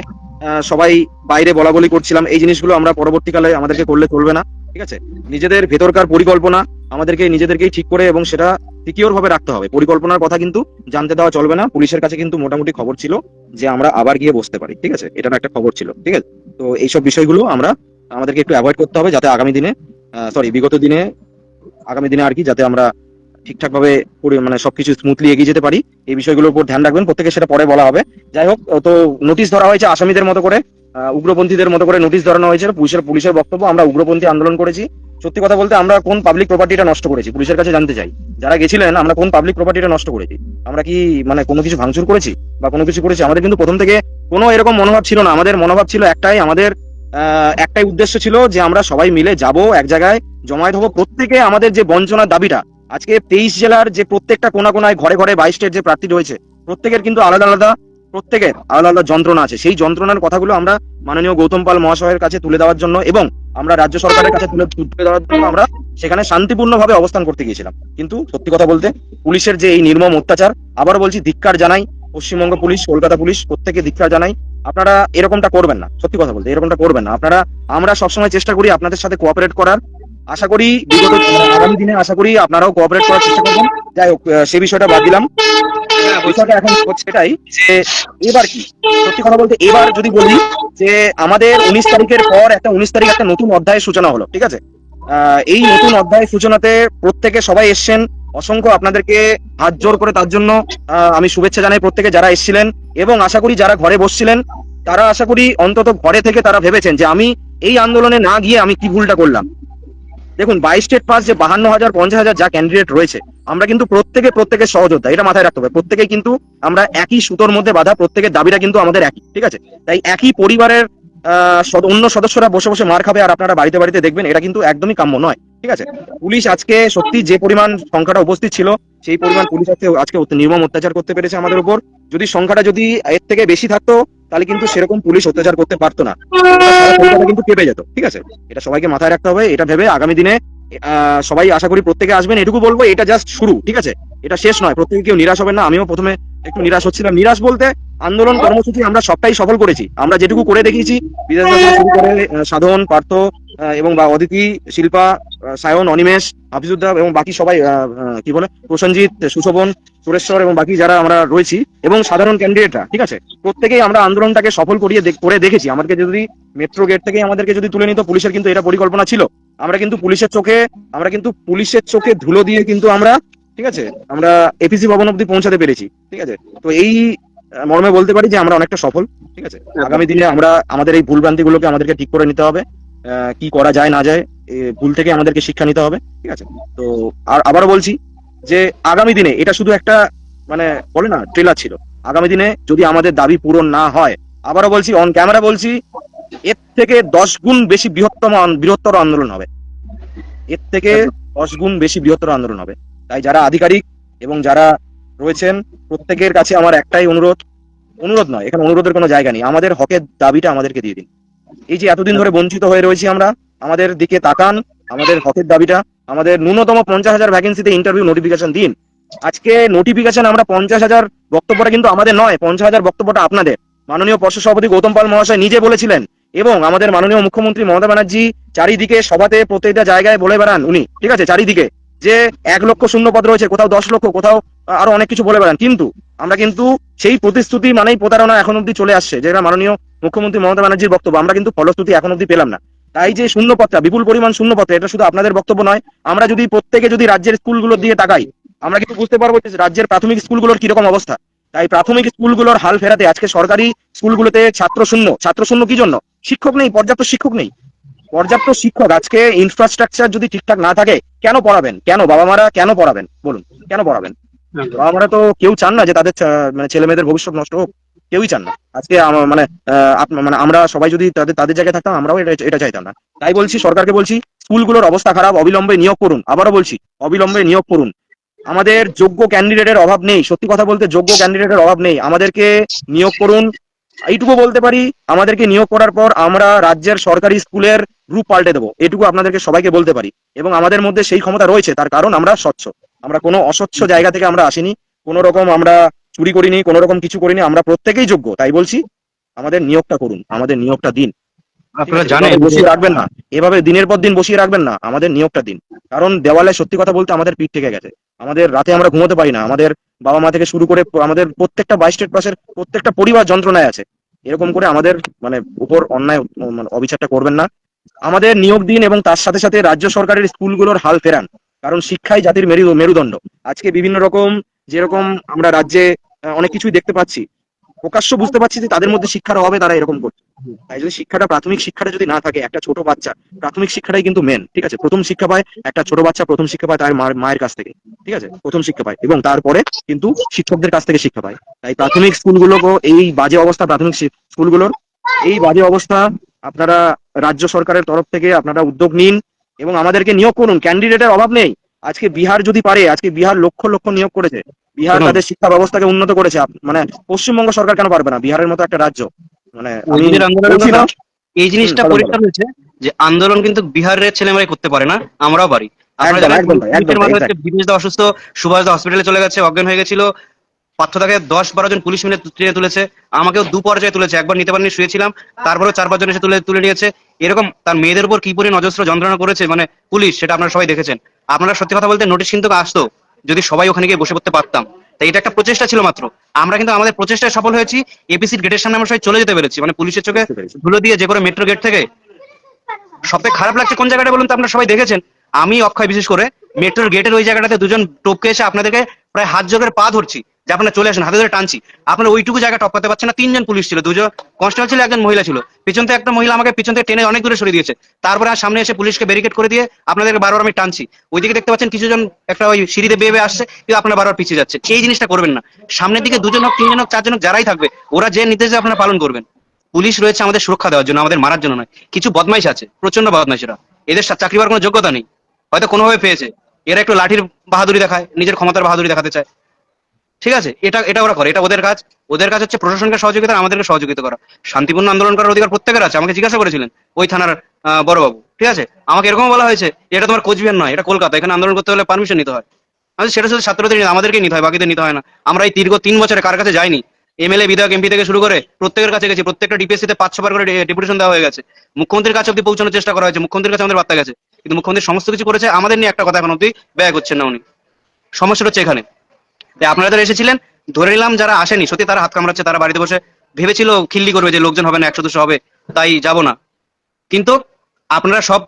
সবাই বাইরে বলা বলি করছিলাম, এই জিনিসগুলো আমরা পরবর্তীকালে আমাদেরকে করলে চলবে না। ঠিক আছে? নিজেদের ভেতরকার পরিকল্পনা আমাদেরকে নিজেদেরকেই ঠিক করে এবং সেটা সিকিওর ভাবে রাখতে হবে। পরিকল্পনার কথা কিন্তু জানতে দেওয়া চলবে না। পুলিশের কাছে কিন্তু মোটামুটি খবর ছিল যে আমরা আবার গিয়ে বসতে পারি। ঠিক আছে? এটার একটা খবর ছিল। ঠিক আছে? তো এইসব বিষয়গুলো আমরা আমাদেরকে একটু অ্যাভয়েড করতে হবে যাতে আগামী দিনে সরি বিগত দিনে, আগামী দিনে আর কি যাতে আমরা ঠিকঠাক ভাবে মানে সবকিছু স্মুথলি এগিয়ে যেতে পারি। এই বিষয়গুলোর উপর ধ্যান রাখবেন। প্রত্যেকে সেটা পরে বলা হবে। যাই হোক, তো নোটিশ ধরা হয়েছে আসামিদের মতো করে। উগ্রপন্থীদের মতো করে নোটিশ ধরানো হয়েছে। পুলিশের পুলিশের বক্তব্য আমরা উগ্রপন্থী আন্দোলন করেছি। সত্যি কথা বলতে আমরা কোন পাবলিক প্রপার্টিটা নষ্ট করেছি? পুলিশের কাছে জানতে চাই। যারা গেছিলেন, আমরা কোন পাবলিক প্রপার্টিটা নষ্ট করেছি? আমরা কি মানে কোনো কিছু ভাঙচুর করেছি? বা কোনো কিছু করেছি? আমাদের কিন্তু প্রথম থেকে কোনো এরকম মনোভাব ছিল না। আমাদের মনোভাব ছিল একটাই, আমাদের একটাই উদ্দেশ্য ছিল যে আমরা সবাই মিলে যাব এক জায়গায়, জমায়েত হব। প্রত্যেকে আমাদের যে বঞ্চনার দাবিটা, আজকে তেইশ জেলার যে প্রত্যেকটা কোনা কোনায় ঘরে ঘরে বাইশ স্টেট যে প্রার্থী রয়েছে, প্রত্যেকের কিন্তু আলাদা আলাদা প্রত্যেকের আলাদা আলাদা যন্ত্রণা আছে। সেই যন্ত্রণার কথাগুলো আমরা মাননীয় গৌতম পাল মহাশয়ের কাছে তুলে দেওয়ার জন্য এবং আমরা রাজ্য সরকারের কাছে তুলে তুলে দেওয়ার জন্য আমরা সেখানে শান্তিপূর্ণভাবে অবস্থান করতে গিয়েছিলাম। কিন্তু সত্যি কথা বলতে পুলিশের যে এই নির্মম অত্যাচার, আবার বলছি ধিক্কার জানাই, পশ্চিমবঙ্গ পুলিশ, কলকাতা পুলিশ, প্রত্যেকে ধিক্কার জানাই। আপনারা এরকমটা করবেন না, সত্যি কথা বলতে এরকমটা করবেন না। আপনারা, আমরা সবসময় চেষ্টা করি আপনাদের সাথে কোঅপারেট করার। আশা করি আগামী দিনে আশা করি আপনারাও কোঅপারেট করার চেষ্টা করবেন। যাই হোক সে বিষয়টা বাদ দিলাম। বিষয়টা এখন হচ্ছে এটাই যে এবার কি? সত্যি কথা বলতে এবার যদি বলি যে আমাদের উনিশ তারিখের পর একটা উনিশ তারিখ একটা নতুন অধ্যায়ের সূচনা হলো ঠিক আছে? এই নতুন অধ্যায়ের সূচনাতে প্রত্যেকে সবাই এসছেন। অসংখ্য আপনাদেরকে হাত জোর করে তার জন্য আহ, আমি শুভেচ্ছা জানাই প্রত্যেকে যারা এসেছিলেন। এবং আশা করি যারা ঘরে বসছিলেন তারা আশা করি অন্তত ঘরে থেকে তারা ভেবেছেন যে আমি এই আন্দোলনে না গিয়ে আমি কি ভুলটা করলাম। দেখুন, বাইশ স্টেট পাস যে বাহান্ন হাজার, পঞ্চাশ হাজার যা ক্যান্ডিডেট রয়েছে, আমরা কিন্তু প্রত্যেকে প্রত্যেকের সহযোদ্ধা, এটা মাথায় রাখতে হবে। প্রত্যেকে কিন্তু আমরা একই সুতোর মধ্যে বাধা, প্রত্যেকের দাবিটা কিন্তু আমাদের একই, ঠিক আছে? তাই একই পরিবারের অন্য সদস্যরা বসে বসে মার খাবে আর আপনারা বাড়িতে বাড়িতে দেখবেন, এটা কিন্তু একদমই কাম্য নয়, ঠিক আছে? পুলিশ আজকে সত্যি যে পরিমাণ সংখ্যাটা উপস্থিত ছিল, সেই পরিমাণ পুলিশ আজকে আজকে নির্মম অত্যাচার করতে পেরেছে আমাদের উপর। যদি সংখ্যাটা যদি এর থেকে বেশি থাকতো তাহলে কিন্তু সেরকম পুলিশ অত্যাচার করতে পারতো না। কলকাতা কিন্তু কেঁপে যেত, ঠিক আছে? এটা সবাইকে মাথায় রাখতে হবে, এটা ভেবে আগামী দিনে সবাই আশা করি প্রত্যেকে আসবেন। এটুকু বলব, এটা জাস্ট শুরু, ঠিক আছে? এটা শেষ নয়, প্রত্যেকে কেউ নিরাশ হবেন না। আমিও প্রথমে একটু নিরাশ হচ্ছিলাম। নিরাশ বলতে আন্দোলন কর্মসূচি আমরা সবটাই সফল করেছি। আমরা যেটুকু করে দেখিয়েছি বিদেশ শুরু করে সাধন পার্থ এবং বা অদিতি শিল্পা সায়ন অনিমেষ হাফিজুদ্দা এবং বাকি সবাই কি বলে প্রসেনজিৎ সুশোভন সুরেশ্বর এবং বাকি যারা আমরা রয়েছি এবং সাধারণ ক্যান্ডিডেটরা ঠিক আছে? প্রত্যেকেই আমরা আন্দোলনটাকে সফল করিয়ে করে দেখেছি। আমাদেরকে যদি মেট্রো গেট থেকে আমাদেরকে যদি তুলে নিত পুলিশের কিন্তু এটা পরিকল্পনা ছিল। আমরা কিন্তু পুলিশের চোখে আমরা কিন্তু পুলিশের চোখে ধুলো দিয়ে কিন্তু আমরা ঠিক আছে? আমরা এপিসি ভবন অব্দি পৌঁছাতে পেরেছি ঠিক আছে? তো এই মর্মে বলতে পারি যে আমরা অনেকটা সফল ঠিক আছে? আগামী দিনে আমরা আমাদের এই ভুলভ্রান্তি গুলোকে আমাদেরকে ঠিক করে নিতে হবে কি করা যায় না যায় ভুল থেকে আমাদেরকে শিক্ষা নিতে হবে ঠিক আছে? তো আর আবারও বলছি যে আগামী দিনে এটা শুধু একটা মানে বলে না ট্রেলার ছিল। আগামী দিনে যদি আমাদের দাবি পূরণ না হয় আবারও বলছি অন ক্যামেরা বলছি এর থেকে দশ গুণ বেশি বৃহত্তম বৃহত্তর আন্দোলন হবে। এর থেকে দশ গুণ বেশি বৃহত্তর আন্দোলন হবে। তাই যারা আধিকারিক এবং যারা রয়েছেন, প্রত্যেকের কাছে আমার একটাই অনুরোধ অনুরোধ নয়, এখানে অনুরোধের কোনো জায়গা নেই, আমাদের হকের দাবিটা আমাদেরকে দিয়ে দিন। এই যে এতদিন ধরে বঞ্চিত হয়ে রয়েছি আমরা, আমাদের দিকে তাকান, আমাদের হকের দাবিটা, আমাদের ন্যূনতম পঞ্চাশ হাজার ভ্যাকেন্সিতে ইন্টারভিউ নোটিফিকেশন দিন। আজকে নোটিফিকেশন আমরা পঞ্চাশ হাজার বক্তব্যটা কিন্তু আমাদের নয়, পঞ্চাশ হাজার বক্তব্যটা আপনাদের। মাননীয় পর্ষদ সভাপতি গৌতম পাল মহাশয় নিজে বলেছিলেন, এবং আমাদের মাননীয় মুখ্যমন্ত্রী মমতা ব্যানার্জি চারিদিকে সভাতে প্রত্যেকটা জায়গায় বলে বেড়ান উনি, ঠিক আছে? চারিদিকে যে এক লক্ষ শূন্য পদ রয়েছে, কোথাও দশ লক্ষ, কোথাও আরও অনেক কিছু বলে বেড়ান। কিন্তু আমরা কিন্তু সেই প্রতিশ্রুতি মানেই প্রতারণা এখন অব্দি চলে আসছে, যেটা মাননীয় মুখ্যমন্ত্রী মমতা ব্যানার্জির বক্তব্য। আমরা কিন্তু ফলশ্রুতি এখন অব্দি পেলাম না। তাই যে শূন্যপত্রা বিপুল পরিমাণ শূন্যপত্র এটা শুধু আপনাদের বক্তব্য নয়, আমরা যদি প্রত্যেকে যদি রাজ্যের স্কুলগুলোর দিয়ে তাকাই, আমরা কিন্তু বুঝতে পারব যে রাজ্যের প্রাথমিক স্কুলগুলোর কীরকম অবস্থা। তাই প্রাথমিক স্কুলগুলোর হাল ফেরাতে আজকে সরকারি স্কুলগুলোতে ছাত্র শূন্য ছাত্র শূন্য কি জন্য? শিক্ষক নেই, পর্যাপ্ত শিক্ষক নেই। পর্যাপ্ত শিক্ষক, আজকে ইনফ্রাস্ট্রাকচার যদি ঠিকঠাক না থাকে, কেন পড়াবেন? কেন বাবা মারা কেন পড়াবেন? বলুন, কেন পড়াবেন? বাবা মারা তো কেউ চান না যে তাদের মানে ছেলে মেয়েদের ভবিষ্যৎ নষ্ট হোক। কেউই চান না। আজকে মানে মানে আমরা সবাই যদি তাদের তাদের জায়গায় থাকতাম, আমরাও এটা এটা চাইতাম না। তাই বলছি, সরকারকে বলছি, স্কুলগুলোর অবস্থা খারাপ, অবিলম্বে নিয়োগ করুন। আবারও বলছি, অবিলম্বে নিয়োগ করুন। আমাদের যোগ্য ক্যান্ডিডেটের অভাব নেই। সত্যি কথা বলতে, যোগ্য ক্যান্ডিডেটের অভাব নেই। আমাদেরকে নিয়োগ করুন। এইটুকু বলতে পারি, আমাদেরকে নিয়োগ করার পর আমরা রাজ্যের সরকারি স্কুলের রূপ পাল্টে দেবো। এটুকু আপনাদেরকে সবাইকে বলতে পারি। এবং আমাদের মধ্যে সেই ক্ষমতা রয়েছে, তার কারণ আমরা স্বচ্ছ। আমরা কোনো অস্বচ্ছ জায়গা থেকে আমরা আসিনি কোনো রকম আমরা চুরি করিনি কোনো রকম কিছু করিনি আমরা প্রত্যেকেই যোগ্য তাই বলছি আমাদের নিয়োগটা করুন আমাদের নিয়োগটা দিন। আপনারা জানেন। বসিয়ে রাখবেন না এভাবে দিনের পর দিন বসিয়ে রাখবেন না আমাদের নিয়োগটা দিন। কারণ দেওয়ালে সত্যি কথা বলতে আমাদের পিঠ থেকে গেছে। আমাদের রাতে আমরা ঘুমোতে পারি না আমাদের বাবা মা থেকে শুরু করে আমাদের প্রত্যেকটা বাইশ স্টেট পাশের প্রত্যেকটা পরিবার যন্ত্রণায় আছে। এরকম করে আমাদের মানে উপর অন্যায় মানে অবিচারটা করবেন না। আমাদের নিয়োগ দিন এবং তার সাথে সাথে রাজ্য সরকারের স্কুলগুলোর হাল ফেরান। কারণ শিক্ষাই জাতির মেরু, মেরুদণ্ড। আজকে বিভিন্ন রকম, যেরকম আমরা রাজ্যে অনেক কিছুই দেখতে পাচ্ছি। প্রকাশ্য বুঝতে পারছি যে তাদের মধ্যে শিক্ষার অভাবে তারা এরকম করছে। তাই যদি শিক্ষাটা, প্রাথমিক শিক্ষাটা যদি না থাকে, একটা ছোট বাচ্চা, প্রাথমিক শিক্ষাটাই কিন্তু মেন ঠিক আছে? প্রথম শিক্ষা পায়, একটা ছোট বাচ্চা প্রথম শিক্ষা পায় তার মায়ের কাছ থেকে, ঠিক আছে? প্রথম শিক্ষা পায় এবং তারপরে কিন্তু শিক্ষকদের কাছ থেকে শিক্ষা পায়। তাই প্রাথমিক স্কুলগুলোকে এই বাজে অবস্থা, প্রাথমিক স্কুলগুলোর এই বাজে অবস্থা আপনারা রাজ্য সরকারের তরফ থেকে আপনারা উদ্যোগ নিন। এবং আমাদেরকে নিয়োগ করুন ক্যান্ডিডেটের অভাব নেই। আজকে বিহার যদি পারে আজকে বিহার লক্ষ লক্ষ নিয়োগ করেছে। বিহার তাদের শিক্ষা ব্যবস্থাকে উন্নত করেছে। মানে পশ্চিমবঙ্গ সরকার কেন পারবে না? বিহারের মতো একটা রাজ্য। মানে এই জিনিসটা পরিষ্কার হয়েছে যে আন্দোলন কিন্তু বিহারের ছেলেমেয়েরাই করতে পারে না আমরাও পারি. আজকে বিদেশ অসুস্থ সুভাষ দা হসপিটালে চলে গেছে অজ্ঞান হয়ে গেছিল। পার্থ তাকে দশ বারো জন পুলিশ মিলে ট্রেনে তুলেছে আমাকেও দু পর্যায়ে তুলেছে একবার নিতে পারিনি শুয়েছিলাম তারপরেও চার পাঁচজন এসে তুলে তুলে নিয়েছে। এরকম তার মেয়েদের উপর কি পরিমাণ অজস্র যন্ত্রণা করেছে মানে পুলিশ সেটা আপনারা সবাই দেখেছেন। আপনারা সত্যি কথা বলতে নোটিশ কিন্তু আসতো যদি সবাই ওখানে গিয়ে বসে পড়তে পারতাম। তাই এটা একটা প্রচেষ্টা ছিল মাত্র। আমরা কিন্তু আমাদের প্রচেষ্টায় সফল হয়েছি এপিসির গেটের সামনে আমরা সবাই চলে যেতে পেরেছি মানে পুলিশের চোখে ধুলো দিয়ে যে করে মেট্রো গেট থেকে। সবথেকে খারাপ লাগছে কোন জায়গাটা বলুন তো আপনারা সবাই দেখেছেন? আমি অক্ষয় বিশেষ করে মেট্রোর গেটের ওই জায়গাটাতে দুজন টপকে এসে আপনাদেরকে প্রায় হাত জোগের পা ধরছি। যে আপনারা চলে আসেন, হাতে ধরে টানছি। আপনারা ওইটুকু জায়গা টপকাতে পারছেন না, তিনজন পুলিশ ছিল, দুজন কনস্টেবল ছিল, একজন মহিলা ছিল। পিছন থেকে একটা মহিলা আমাকে পিছন থেকে টেনে অনেক দূরে সরিয়ে দিয়েছে। তারপরে আর সামনে এসে পুলিশকে ব্যারিকেড করে দিয়ে আপনাদেরকে বারবার আমি টানছি। ওইদিকে দেখতে পাচ্ছেন কিছুজন একটা ওই সিঁড়িতে বেয়ে বেয়ে আসছে, কিন্তু আপনারা বারবার পিছিয়ে যাচ্ছে। এই জিনিসটা করবেন না। সামনের দিকে দুজন হোক, তিনজন হোক, চারজন হোক, যারাই থাকবে, ওরা যে নির্দেশ আপনারা পালন করবেন। পুলিশ রয়েছে আমাদের সুরক্ষা দেওয়ার জন্য, আমাদের মারার জন্য নয়। কিছু বদমাইশ আছে প্রচণ্ড বদমাইশরা। এদের চাকরি পাওয়ার কোনো যোগ্যতা নেই। হয়তো কোনোভাবে পেয়েছে। এরা একটু লাঠির বাহাদুরি দেখায়, নিজের ক্ষমতার বাহাদুরি দেখাতে চায়। ঠিক আছে? এটা এটা ওরা করে, এটা ওদের কাজ। ওদের কাজ হচ্ছে প্রশাসনকে সহযোগিতা আমাদেরকে সহযোগিতা করা। শান্তিপূর্ণ আন্দোলন করার অধিকার প্রত্যেকের আছে, আমাকে জিজ্ঞাসা করেছিলেন ওই থানার বড়বাবু। ঠিক আছে? আমাকে এরকম বলা হয়েছে এটা তোমার কোচবিহার নয়, এটা কলকাতা, এখানে আন্দোলন করতে হলে পারমিশন নিতে হয়। আমি সেটা শুধু ছাত্রদের আমাদেরকে নিতে হয়, বাকিদের নিতে হয় না। আমরা এই দীর্ঘ তিন বছরে কার কাছে যাইনি? এমএলএ, বিধায়ক, এমপি থেকে শুরু করে প্রত্যেকের কাছে গেছি, প্রত্যেকটা ডিপিএসসি তে পাঁচশো বার করে ডেপুটেশন দেওয়া হয়ে গেছে। মুখ্যমন্ত্রীর কাছে অব্দি পৌঁছানোর চেষ্টা করা হয়েছে, মুখ্যমন্ত্রীর কাছে আমাদের বার্তা গেছে। কিন্তু মুখ্যমন্ত্রী সমস্ত কিছু করেছে, আমাদের নিয়ে একটা কথা এখন অব্দি ব্যয় করছেন না উনি। সমস্যাটা হচ্ছে এখানে। তাই আপনারা যারা এসেছিলেন, ধরে নিলাম যারা আসেনি, সত্যি তারা হাত কামড়াচ্ছে, তারা বাড়িতে বসে ভেবেছিল খিল্লি করবে যে লোকজন হবে না, একশো দুশো হবে, তাই যাব না। কিন্তু আপনারা সব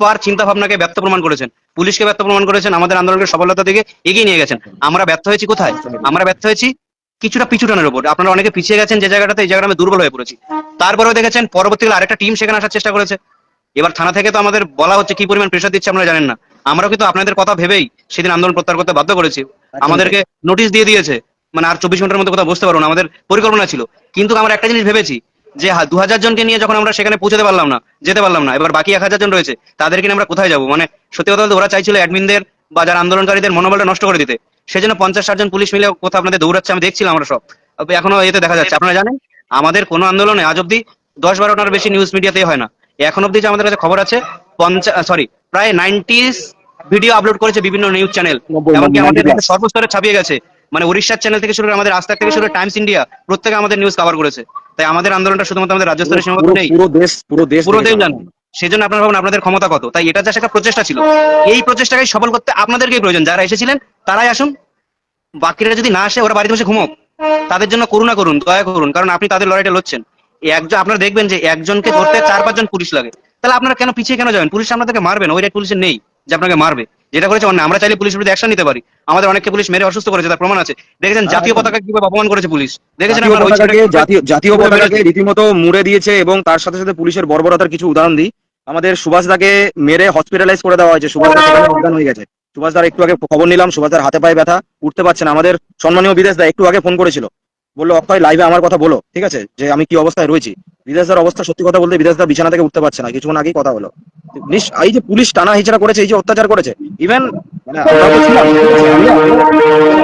পার চিন্তা ভাবনাকে ব্যর্থ প্রমাণ করেছেন, পুলিশকে ব্যর্থ প্রমাণ করেছেন, আমাদের আন্দোলনকে সফলতা দিকে এগিয়ে নিয়ে গেছেন। আমরা ব্যর্থ হয়েছি কোথায়? আমরা ব্যর্থ হয়েছি কিছুটা পিছুটানের উপর আপনারা অনেকে পিছিয়ে গেছেন যে জায়গাটাতে, এই জায়গাটা আমি দুর্বল হয়ে পড়েছি। তারপরেও দেখেছেন, পরবর্তীকালে আরেকটা টিম সেখানে আসার চেষ্টা করেছে। এবার থানা থেকে তো আমাদের বলা হচ্ছে, কি পরিমাণ প্রেশার দিচ্ছে আপনারা জানেন না। আমরাও কিন্তু আপনাদের কথা ভেবেই সেদিন আন্দোলন প্রত্যাহার করতে বাধ্য করেছি। আমাদেরকে নোটিশ দিয়ে দিয়েছে। মানে আর চব্বিশ ঘণ্টার মধ্যে কোথাও বসতে পারব না, আমাদের পরিকল্পনা ছিল। কিন্তু আমরা একটা জিনিস ভেবেছি, যে দু হাজার জনকে নিয়ে যখন আমরা সেখানে পৌঁছতে পারলাম না, যেতে পারলাম না, এবার বাকি এক হাজার জন রয়েছে তাদেরকে আমরা কোথায় যাব? মানে সত্যি কথা বলতে ওরা চাইছিল অ্যাডমিনদের বা যারা আন্দোলনকারীদের মনোবলটা নষ্ট করে দিতে। সেজন্য পঞ্চাশ ষাট জন পুলিশ মিলে কোথাও আপনাদের দৌড়াচ্ছে, আমি দেখছিলাম আমরা সব। এখনও এতে দেখা যাচ্ছে। আপনারা জানেন, আমাদের কোনো আন্দোলনে আজ অব্দি দশ বারোটার বেশি নিউজ মিডিয়াতে হয় না। এখন অব্দি যে আমাদের কাছে খবর আছে পঞ্চাশ সরি প্রায় নাইনটিস ভিডিও আপলোড করেছে বিভিন্ন নিউজ চ্যানেল এমনকি আমাদের সর্বস্তরে ছাপিয়ে গেছে। মানে উড়িষ্যার চ্যানেল থেকে শুরু করে আমাদের আস্তাক থেকে শুরু করে টাইমস ইন্ডিয়া প্রত্যেকে আমাদের নিউজ কভার করেছে। তাই আমাদের আন্দোলনটা শুধুমাত্র আমাদের রাজ্য স্তরে সীমাবদ্ধ নেই। পুরো দেশ পুরো দেশ পুরো দেশ। জানে। সেজন্য আপনারা ভাবেন আপনাদের ক্ষমতা কত। তাই এটা জাস্ট একটা প্রচেষ্টা ছিল। এই প্রচেষ্টাকে সফল করতে আপনাদেরকেই প্রয়োজন। যারা এসেছিলেন তারাই আসুন। বাকিরা যদি না আসে ওরা বাড়িতে বসে ঘুমোক। তাদের জন্য করুণা করুন দয়া করুন কারণ আপনি তাদের লড়াইটা লড়ছেন। একজন আপনারা দেখবেন যে একজনকে ধরতে চার পাঁচজন পুলিশ লাগে। তাহলে আপনারা কেন পিছিয়ে কেন যাবেন? পুলিশ আপনাদেরকে মারবেন ওই পুলিশের নেই। যে আপনাকে মারবে। যেটা করেছে অন্য আমরা চাইলে পুলিশের বিরুদ্ধে অ্যাকশন নিতে পারি। আমাদের অনেককে পুলিশ মেরে অসুস্থ করেছে তার প্রমাণ আছে। দেখেছেন? জাতীয় পতাকা কীভাবে অপমান করেছে পুলিশ? দেখেছেন জাতীয় পতাকাকে জাতীয় জাতীয় পতাকাকে মেরেছে? রীতিমতো মুড়ে দিয়েছে এবং তার সাথে সাথে পুলিশের বর্বরতার কিছু উদাহরণ দিই। আমাদের সুভাষ দাকে মেরে হসপিটালাইজ করে দেওয়া হয়েছে। সুভাষদা সেখানে অজ্ঞান হয়ে গেছে। সুভাষদার একটু আগে খবর নিলাম। সুভাষ দার হাতে পায়ে ব্যথা। উঠতে পারছে না। আমাদের সম্মানীয় বিদেশ দা একটু আগে ফোন করেছিল। বলল, অক্ষয় লাইভে আমার কথা বলো, ঠিক আছে? যে আমি কি অবস্থায় রয়েছি? বিদেশদার অবস্থা সত্যি কথা বলতে বিদেশদা বিছানা থেকে উঠতে পারছে না, কিছুক্ষণ আগেই কথা হলো। এই যে পুলিশ টানা হিচড়া করেছে, এই যে অত্যাচার করেছে ইভেন মানে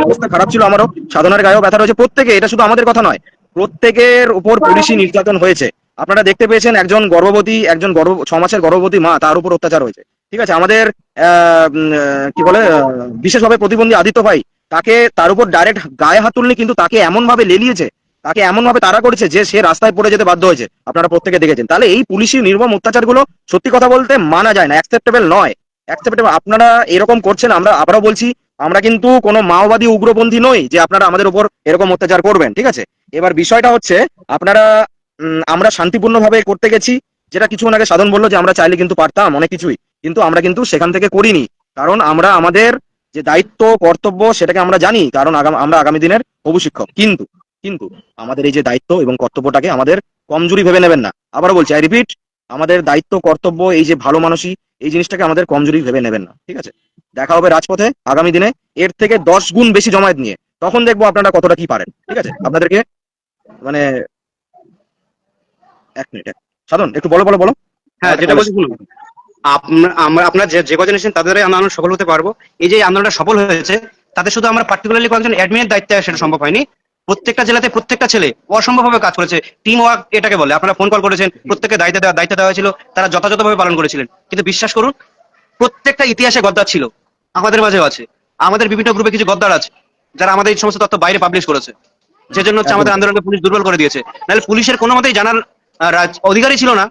অবস্থা খারাপ ছিল আমারও, সাধনার গায়েও ব্যথা রয়েছে, প্রত্যেকে, এটা শুধু আমাদের কথা নয়, প্রত্যেকের উপর পুলিশি নির্যাতন হয়েছে। আপনারা দেখতে পেয়েছেন একজন গর্ভবতী, একজন গর্ভ ছ মাসের গর্ভবতী মা, তার উপর অত্যাচার হয়েছে। ঠিক আছে? আমাদের কি বলে বিশেষভাবে প্রতিবন্ধী আদিত্য ভাই তাকে তার উপর ডাইরেক্ট গায়ে হাত তুলনি কিন্তু তাকে এমন ভাবে লেলিয়েছে, তাকে এমন ভাবে তাড়া করেছে যে সে রাস্তায় পড়ে যেতে বাধ্য হয়েছে। আপনারা প্রত্যেকে দেখেছেন। তাহলে এই পুলিশি নির্মম অত্যাচারগুলো সত্যি কথা বলতে মানা যায় না অ্যাকসেপ্টেবল নয়। অ্যাকসেপ্টেবল আপনারা এরকম করছেন, আমরা আবারও বলছি, আমরা কিন্তু কোনো মাওবাদী উগ্রপন্থী নই যে আপনারা আমাদের উপর এরকম অত্যাচার করবেন, ঠিক আছে? এবার বিষয়টা হচ্ছে, আপনারা আমরা শান্তিপূর্ণভাবে করতে গেছি, যেটা কিছুক্ষণ আগে সাধন বলল যে আমরা চাইলে কিন্তু পারতাম, অনেক কিছুই। কিন্তু আমরা কিন্তু সেখান থেকে করিনি। কারণ আমরা আমাদের যে দায়িত্ব কর্তব্য সেটাকে আমরা জানি কারণ আমরা আগামী দিনের হবু শিক্ষক। কিন্তু কিন্তু আমাদের এই যে দায়িত্ব এবং কর্তব্যটাকে আমাদের কমজোরি ভেবে নেবেন না। আবারও বলছি আই রিপিট আমাদের দায়িত্ব কর্তব্য এই যে ভালো মানুষই এই জিনিসটাকে আমাদের কমজোরি ভেবে নেবেন না ঠিক আছে? দেখা হবে রাজপথে আগামী দিনে এর থেকে দশ গুণ বেশি জমায়েত নিয়ে। তখন দেখব আপনারা কতটা কি পারেন ঠিক আছে? আপনাদেরকে মানে এক মিনিট সাধন একটু বলো বলো বলো। হ্যাঁ যেটা বলছি আমরা আপনারা যে কজন এসেছেন তাদের আন্দোলন সফল হতে পারব। এই যে আন্দোলনটা সফল হয়েছে তাদের শুধু আমরা পার্টিকুলারলি কয়েকজন অ্যাডমিনের দায়িত্বে সেটা সম্ভব হয়নি। প্রত্যেকটা জেলাতে প্রত্যেকটা ছেলে অসম্ভবভাবে কাজ করেছে। টিম ওয়ার্ক এটাকে বলে। আপনারা ফোন কল করেছেন প্রত্যেকে দায়িত্ব দেওয়া দায়িত্ব দেওয়া হয়েছিল। তারা যথাযথভাবে পালন করেছিলেন। কিন্তু বিশ্বাস করুন প্রত্যেকটা ইতিহাসে গদ্দার ছিল। আমাদের মাঝেও আছে। আমাদের বিভিন্ন গ্রুপে কিছু গদ্দার আছে যারা আমাদের এই সমস্ত তথ্য বাইরে পাবলিশ করেছে। যে জন্য হচ্ছে আমাদের আন্দোলনকে পুলিশ দুর্বল করে দিয়েছে। নাহলে পুলিশের কোনো মতেই জানার অধিকারই ছিল না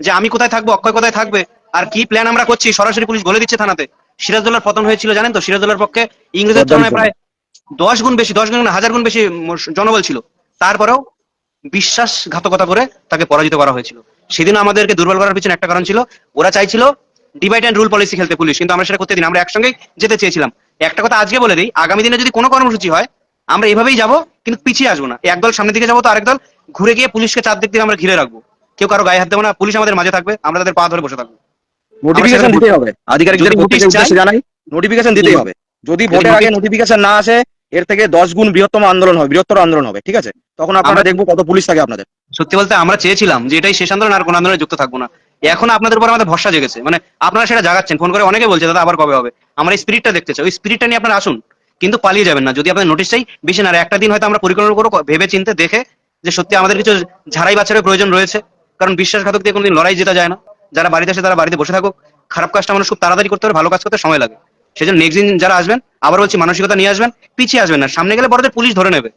যে আমি কোথায় থাকব অক্ষয় কোথায় থাকবে। আর কি প্ল্যান আমরা করছি? সরাসরি পুলিশ বলে দিচ্ছে থানাতে। সিরাজদৌল্লার পতন হয়েছিল জানেন তো? সিরাজদৌল্লার পক্ষে ইংরেজের তুলনায় প্রায় দশ গুণ বেশি দশ গুণ হাজার গুণ বেশি জনবল ছিল। তারপরেও বিশ্বাসঘাতকতা করে তাকে পরাজিত করা হয়েছিল। সেদিন আমাদেরকে দুর্বল করার পিছনে একটা কারণ ছিল। ওরা চাইছিল ডিভাইড অ্যান্ড রুল পলিসি খেলতে পুলিশ কিন্তু আমরা সেটা করতে দিন আমরা একসঙ্গেই যেতে চেয়েছিলাম। একটা কথা আজকে বলে দিই আগামী দিনে যদি কোনো কর্মসূচি হয় আমরা এভাবেই যাব কিন্তু পিছিয়ে আসব না। একদল সামনের দিকে যাব তো আরেক দল ঘুরে গিয়ে পুলিশকে চারদিক দিয়ে আমরা ঘিরে রাখব। কেউ কারও গায়ে হাত দেবো না পুলিশ আমাদের মাঝে থাকবে আমরা তাদের পা ধরে বসে থাকব। নোটিফিকেশন দিতে হবে। আধিকারিকদের নোটিশ চাই- জানাই নোটিফিকেশন দিতেই হবে। যদি ভোটের আগে নোটিফিকেশন না আসে এর থেকে দশ গুণ বৃহত্তম আন্দোলন হবে বৃহত্তর আন্দোলন হবে ঠিক আছে? তখন আপনারা দেখব কত পুলিশ থাকে আপনাদের। সত্যি বলতে আমরা চেয়েছিলাম যে এটাই শেষ আন্দোলন আর কোন আন্দোলনে যুক্ত থাকব না। এখন আপনাদের উপর আমাদের ভরসা জেগেছে। মানে আপনারা সেটা জাগাচ্ছেন। ফোন করে অনেকে বলছে দাদা আবার কবে হবে? আমরা এই স্পিরিটটা দেখতে চাই। ওই স্পিরিটটা নিয়ে আপনারা আসুন। কিন্তু পালিয়ে যাবেন না। যদি আপনাদের নোটিশ চাই বেশি না। আর একটা দিন হয়তো আমরা পরিকল্পনা করব ভেবে চিন্তে দেখে যে সত্যি আমাদের কিছু ঝাড়াই বাছারের প্রয়োজন রয়েছে। কারণ বিশ্বাসঘাতক দিয়ে কোনোদিন লড়াই জেতা যায় না। যারা বাড়িতে আসে তারা বাড়িতে বসে থাকুক। খারাপ কাজটা মানুষ খুব তাড়াতাড়ি করতে হবে ভালো কাজ করতে সময় লাগে। সেজন্য নেক্সট দিন যারা আসবেন আবার বলছি মানসিকতা নিয়ে আসবেন পিছিয়ে আসবেন না। সামনে গেলে বড়দের পুলিশ ধরে নেবে।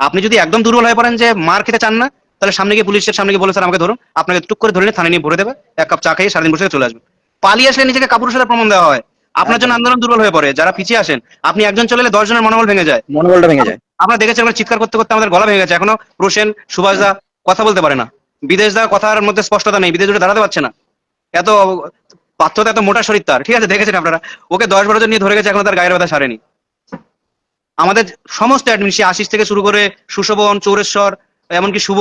আপনি যদি একদম দুর্বল হয়ে পড়েন যে মার খেতে চান না তাহলে সামনে গিয়ে পুলিশের সামনে গিয়ে বলে স্যার আমাকে ধরুন। আপনাকে টুক করে ধরে নিয়ে থানায় নিয়ে ভরে দেবে। এক কাপ চা খেয়ে সারাদিন বসে চলে আসবেন। পালিয়ে আসলে নিজেকে কাপুরুষ সাথে প্রমাণ দেওয়া হয়। আপনার জন্য আন্দোলন দুর্বল হয়ে পড়ে। যারা পিছিয়ে আসেন আপনি একজন চলে এলে দশজনের মনোবল ভেঙে যায়। মনোবলটা ভেঙে যায়। আমরা দেখেছি আমরা চিৎকার করতে করতে আমাদের গলা ভেঙে গেছে। এখনও প্রসেন সুভাষ দা কথা বলতে পারে না। বিদেশ দা কথার মধ্যে স্পষ্টতা নেই। বিদেশ দাঁড়াতে পারছে না। এত পাত্রতা এত মোটা শরীর তার। ঠিক আছে, দেখেছেন আপনারা? ওকে দশ বারো জন নিয়ে ধরে গেছে, এখন তার গায়ের ব্যথা সারেনি। আমাদের সমস্ত অ্যাডমিন সে আশিস থেকে শুরু করে সুশোভন, চৌরেশ্বর, এমনকি শুভ,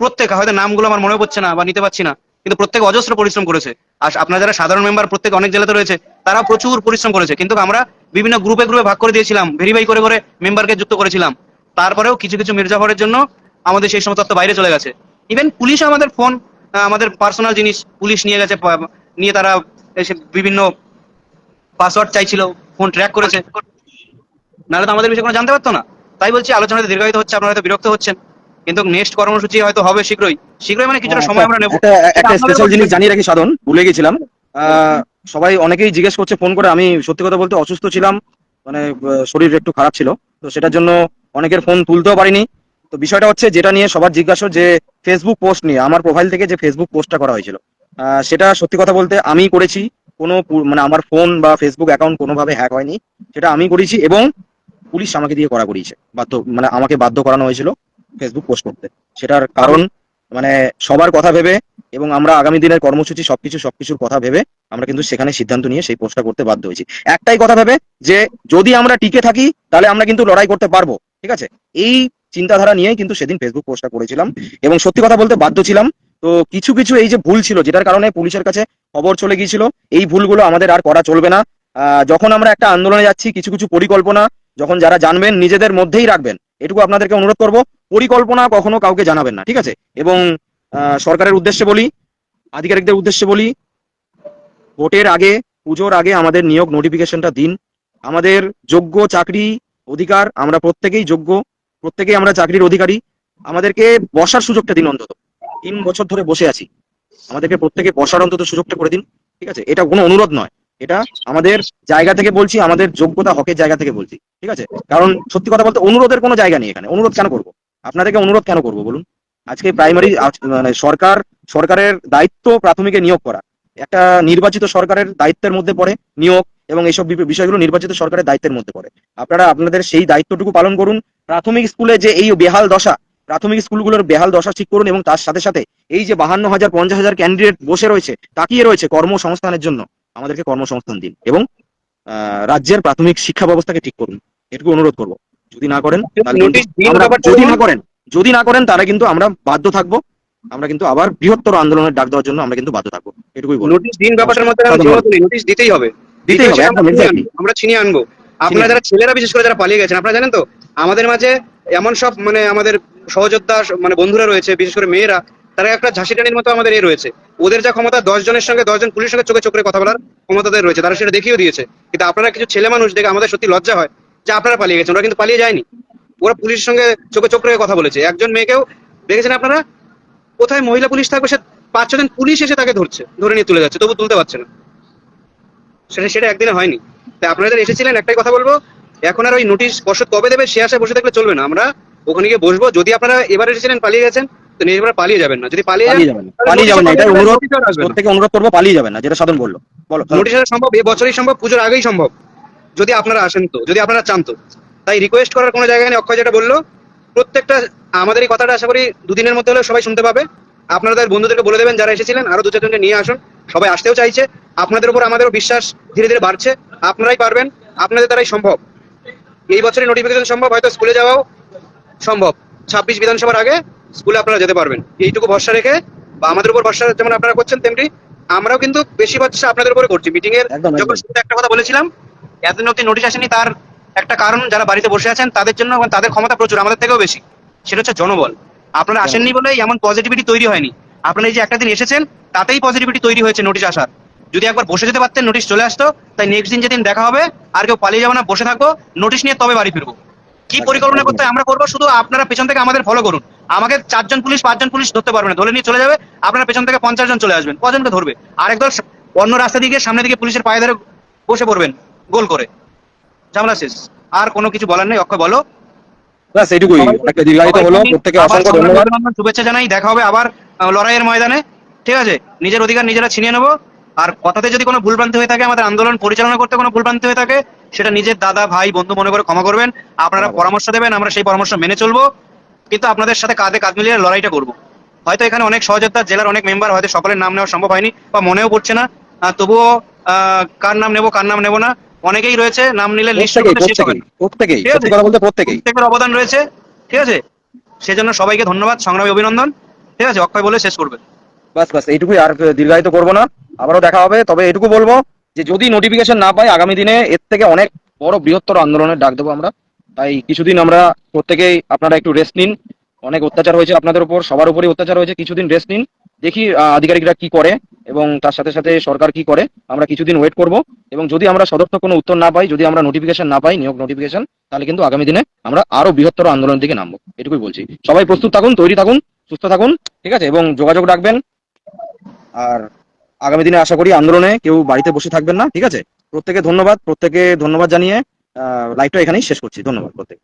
প্রত্যেক, হয়তো নামগুলো আমার মনে পড়ছে না বা নিতে পারছি না, কিন্তু প্রত্যেক অজস্র পরিশ্রম করেছে। আর আপনারা যারা সাধারণ মেম্বার প্রত্যেক অনেক জেলাতে রয়েছে, তারা প্রচুর পরিশ্রম করেছে। কিন্তু আমরা বিভিন্ন গ্রুপে গ্রুপে ভাগ করে দিয়েছিলাম ভেরিফাই করে করে মেম্বারকে যুক্ত করেছিলাম। তারপরেও কিছু কিছু মির্জাফরের জন্য আমাদের সেই সমস্ত বাইরে চলে গেছে। ইভেন পুলিশ আমাদের ফোন আমাদের পার্সোনাল জিনিস পুলিশ নিয়ে গেছে নিয়ে তারা এসে বিভিন্ন পাসওয়ার্ড চাইছিল ফোন ট্র্যাক করেছে। নাহলে তো আমাদের বিষয়ে কোনো জানতে পারতো না। তাই বলছি আলোচনাতে দীর্ঘায়িত হচ্ছে আপনারা হয়তো বিরক্ত হচ্ছেন। কিন্তু নেক্সট কর্মসূচি হয়তো হবে শীঘ্রই। শীঘ্রই মানে কিছুটা সময় আমরা নেব। একটা স্পেশাল জিনিস জানিয়ে রাখি সাধন ভুলে গেছিলাম। আহ, সবাই অনেকেই জিজ্ঞেস করছে ফোন করে। আমি সত্যি কথা বলতে অসুস্থ ছিলাম মানে শরীর একটু খারাপ ছিল। তো সেটার জন্য অনেকের ফোন তুলতেও পারিনি। তো বিষয়টা হচ্ছে যেটা নিয়ে সবার জিজ্ঞাসা যে ফেসবুক পোস্ট নিয়ে, আমার প্রোফাইল থেকে যে ফেসবুক পোস্টটা করা হয়েছিল। সেটা সত্যি কথা বলতে আমি করেছি। কোনো মানে আমার ফোন বা ফেসবুক অ্যাকাউন্ট কোনোভাবে হ্যাক হয়নি। সেটা আমি করেছি এবং পুলিশ আমাকে দিয়ে করা করিয়েছে। বাধ্য মানে আমাকে বাধ্য করানো হয়েছিল ফেসবুক পোস্ট করতে। সেটার কারণ মানে সবার কথা ভেবে এবং আমরা আগামী দিনের কর্মসূচি, সবকিছু, সবকিছুর কথা ভেবে আমরা কিন্তু সেখানে সিদ্ধান্ত নিয়ে সেই পোস্টটা করতে বাধ্য হয়েছি। একটাই কথা ভেবে যে যদি আমরা টিকে থাকি, তাহলে আমরা কিন্তু লড়াই করতে পারব। ঠিক আছে? এই চিন্তাধারা নিয়েই কিন্তু সেদিন ফেসবুক পোস্টটা করেছিলাম। এবং সত্যি কথা বলতে বাধ্য ছিলাম। তো কিছু কিছু এই যে ভুল ছিল, যেটার কারণে পুলিশের কাছে খবর চলে গিয়েছিল, এই ভুলগুলো আমাদের আর করা চলবে না। যখন আমরা একটা আন্দোলনে যাচ্ছি, কিছু কিছু পরিকল্পনা যখন যারা জানবেন, নিজেদের মধ্যেই রাখবেন। এটুকু আপনাদেরকে অনুরোধ করব, পরিকল্পনা কখনো কাউকে জানাবেন না, ঠিক আছে? এবং সরকারের উদ্দেশ্যে বলি, আধিকারিকদের উদ্দেশ্যে বলি, ভোটের আগে, পুজোর আগে আমাদের নিয়োগ নোটিফিকেশনটা দিন। আমাদের যোগ্য চাকরি অধিকার, আমরা প্রত্যেকেই যোগ্য। প্রত্যেকেই আমরা চাকরির অধিকারী। আমাদেরকে বসার সুযোগটা দিন অন্তত। তিন বছর ধরে বসে আছি। আমাদেরকে প্রত্যেকে বসার অন্তত সুযোগটা করে দিন, ঠিক আছে? এটা কোনো অনুরোধ নয়। এটা আমাদের জায়গা থেকে বলছি, আমাদের যোগ্যতা হকের জায়গা থেকে বলছি, ঠিক আছে? কারণ সত্যি কথা বলতে অনুরোধের কোনো জায়গা নেই এখানে। অনুরোধ কেন করব? আপনাদেরকে অনুরোধ কেন করব বলুন? আজকে প্রাইমারি মানে সরকার, সরকারের দায়িত্ব প্রাথমিকে নিয়োগ করা। একটা নির্বাচিত সরকারের দায়িত্বের মধ্যে পড়ে নিয়োগ এবং এইসব বিষয়গুলো নির্বাচিত সরকারের দায়িত্বের মধ্যে পড়ে। আপনারা আপনাদের সেই দায়িত্বটুকু পালন করুন। প্রাথমিক স্কুলে যে এই বেহাল দশা প্রাথমিক স্কুলগুলোর বেহাল দশা ঠিক করুন এবং তার সাথে সাথে এই যে বাহান্ন হাজার পঞ্চাশ হাজার ক্যান্ডিডেট বসে রয়েছে তাকিয়ে রয়েছে কর্মসংস্থানের জন্য আমাদেরকে কর্মসংস্থান দিন এবং আহ, রাজ্যের প্রাথমিক শিক্ষা ব্যবস্থাকে ঠিক করুন। এটুকু অনুরোধ করব। যদি না করেন দিন যদি না করেন যদি না করেন তারা কিন্তু আমরা বাধ্য থাকব। আমরা কিন্তু আবার বৃহত্তর আন্দোলনের ডাক দেওয়ার জন্য আমরা কিন্তু বাধ্য থাকব। এটুকুই বলব। নোটিশ দিন ব্যাপারটার মধ্যে নোটিশ দিতেই হবে। আমরা ছিনিয়ে আনব। আপনারা যারা ছেলেরা বিশেষ করে যারা পালিয়ে গেছেন আপনারা জানেন তো আমাদের মাঝে এমন সব মানে আমাদের সহযোদ্ধা মানে বন্ধুরা রয়েছে বিশেষ করে মেয়েরা তারা একটা ঝাঁসি টানির মতো আমাদের এ রয়েছে। ওদের যা ক্ষমতা দশ জনের সঙ্গে দশ জন পুলিশের সঙ্গে চোখে চোখে কথা বলার ক্ষমতা তাদের রয়েছে তারা সেটা দেখিয়েও দিয়েছে। কিন্তু আপনারা কিছু ছেলে মানুষ দেখে আমাদের সত্যি লজ্জা হয় যে আপনারা পালিয়ে গেছেন ওরা কিন্তু পালিয়ে যায়নি। ওরা পুলিশের সঙ্গে চোখে চোখ রেখে কথা বলেছে। একজন মেয়েকেও দেখেছেন আপনারা? কোথায় মহিলা পুলিশ থাকবে সে পাঁচ ছজন পুলিশ এসে তাকে ধরছে ধরে নিয়ে তুলে যাচ্ছে তবু তুলতে পারছে না। সেটা সেটা একদিনে হয়নি। তাই আপনারা এসেছিলেন একটাই কথা বলব এখন আর ওই নোটিশ পর্ষদ কবে দেবে সে আশায় বসে থাকলে চলবে না। আমরা ওখানে গিয়ে বসবো। যদি আপনারা এবার এসেছিলেন পালিয়ে গেছেন তো এবার পালিয়ে যাবেন না। যদি পালিয়ে যাবেন পালিয়ে যাবেন না। এটাই অনুরোধ প্রত্যেকে অনুরোধ করব পালিয়ে যাবেন না যেটা সাধন বলল। বলো নোটিশ আসা সম্ভব এ বছরই সম্ভব পুজোর আগেই সম্ভব। যদি আপনারা আসেন তো যদি আপনারা চান তো। তাই রিকোয়েস্ট করার কোনো জায়গায় নেই অক্ষয় যেটা বলল। প্রত্যেকটা আমাদের এই কথাটা আশা করি দুদিনের মধ্যে হলেও সবাই শুনতে পাবে। আপনারা তাদের বন্ধুদেরকে বলে দেবেন যারা এসেছিলেন আরও দু চারজনকে নিয়ে আসুন। সবাই আসতেও চাইছে। আপনাদের উপর আমাদেরও বিশ্বাস ধীরে ধীরে বাড়ছে। আপনারাই পারবেন। আপনাদের দ্বারাই সম্ভব। এই বছরের নোটিফিকেশন সম্ভব হয়তো স্কুলে যাওয়াও সম্ভব। ছাব্বিশ বিধানসভার আগে স্কুলে আপনারা যেতে পারবেন। এইটুকু ভরসা রেখে বা আমাদের উপর ভরসা যেমন আপনারা করছেন তেমনি আমরাও কিন্তু বেশি ভরসা আপনাদের উপরে করছি। মিটিং এর। যখন একটা কথা বলেছিলাম এতদিন অব্দি নোটিশ আসেনি তার একটা কারণ যারা বাড়িতে বসে আছেন তাদের জন্য তাদের ক্ষমতা প্রচুর আমাদের থেকেও বেশি। সেটা হচ্ছে জনবল। আপনারা আসেননি বলে এমন পজিটিভিটি তৈরি হয়নি। আপনারা এই যে একটা দিন এসেছেন তাতেই পজিটিভিটি তৈরি হয়েছে নোটিশ আসার। যদি একবার বসে যেতে পারতেন নোটিশ চলে আসতো তাই নেক্সট দিন যেদিন দেখা হবে আর কেউ পালিয়ে যাব না বসে থাকব নোটিশ নিয়ে তবে বাড়ি ফিরবো। কি পরিকল্পনা করতে আমরা করব শুধু আপনারা পেছন থেকে আমাদের ফলো করুন। আমাকে চারজন পুলিশ পাঁচজন পুলিশ ধরতে পারবে না। ধরে নিয়ে চলে যাবে আপনারা পেছন থেকে পঞ্চাশ জন চলে আসবেন। কজনকে ধরবে? আরেক দল অন্য রাস্তা দিকে সামনে দিকে পুলিশের পায়ে ধরে বসে পড়বেন গোল করে। ঝামেলা শেষ। আর কোনো কিছু বলার নেই অক্ষয় বলো। ব্যাস এইটুকুই। একটা দীর্ঘায়িত হলো। প্রত্যেকে অসংখ্য ধন্যবাদ। শুভেচ্ছা জানাই। দেখা হবে আবার লড়াইয়ের ময়দানে। ঠিক আছে? নিজের অধিকার নিজেরা ছিনিয়ে নেব। আর কথাতে যদি কোনো ভুলভ্রান্তি হয়ে থাকে আমাদের আন্দোলন পরিচালনা করতে কোনো ভুলভ্রান্তি হয়ে থাকে সেটা নিজের দাদা ভাই বন্ধু মনে করে ক্ষমা করবেন। আপনারা পরামর্শ দেবেন আমরা সেই পরামর্শ মেনে চলবো। কিন্তু আপনাদের সাথে কাঁধে কাঁধ মিলিয়ে লড়াইটা করব। হয়তো এখানে অনেক সহযোদ্ধা জেলার অনেক মেম্বার হয়তো সকলের নাম নেওয়া সম্ভব হয়নি বা মনেও পড়ছে না। তবুও আহ, কার নাম নেব কার নাম নেব না অনেকেই রয়েছে নাম নিলে লিস্ট প্রত্যেকেই? সত্যি কথা বলতে প্রত্যেকেই। প্রত্যেকের অবদান রয়েছে ঠিক আছে? সেজন্য সবাইকে ধন্যবাদ সংগ্রামী অভিনন্দন ঠিক আছে? অক্ষয় বলে শেষ করবে। বাস বাস এইটুকুই আর দীর্ঘায়িত করব না আবারও দেখা হবে তবে এটুকু বলব যে যদি নোটিফিকেশন না পাই আগামী দিনে এর থেকে অনেক বড় বৃহত্তর আন্দোলনের ডাক দেবো আমরা। তাই কিছুদিন আমরা প্রত্যেকেই আপনারা একটু রেস্ট নিন। অনেক অত্যাচার হয়েছে আপনাদের উপর সবার উপরই অত্যাচার হয়েছে কিছুদিন রেস্ট নিন। দেখি আধিকারিকরা কি করে এবং তার সাথে সাথে সরকার কি করে, আমরা কিছুদিন ওয়েট করব এবং যদি আমরা সদর্থক কোনো উত্তর না পাই, যদি আমরা নোটিফিকেশন না পাই, নিয়োগ নোটিফিকেশন তাহলে কিন্তু আগামী দিনে আমরা আরও বৃহত্তর আন্দোলনের দিকে নামবো। এটুকুই বলছি। সবাই প্রস্তুত থাকুন, তৈরি থাকুন, সুস্থ থাকুন, ঠিক আছে? এবং যোগাযোগ রাখবেন। আর আগামী দিনে আশা করি আন্দোলনে কেউ বাড়িতে বসে থাকবেন না, ঠিক আছে? প্রত্যেকে ধন্যবাদ প্রত্যেকে ধন্যবাদ জানিয়ে লাইভটা এখানেই শেষ করছি। ধন্যবাদ প্রত্যেকে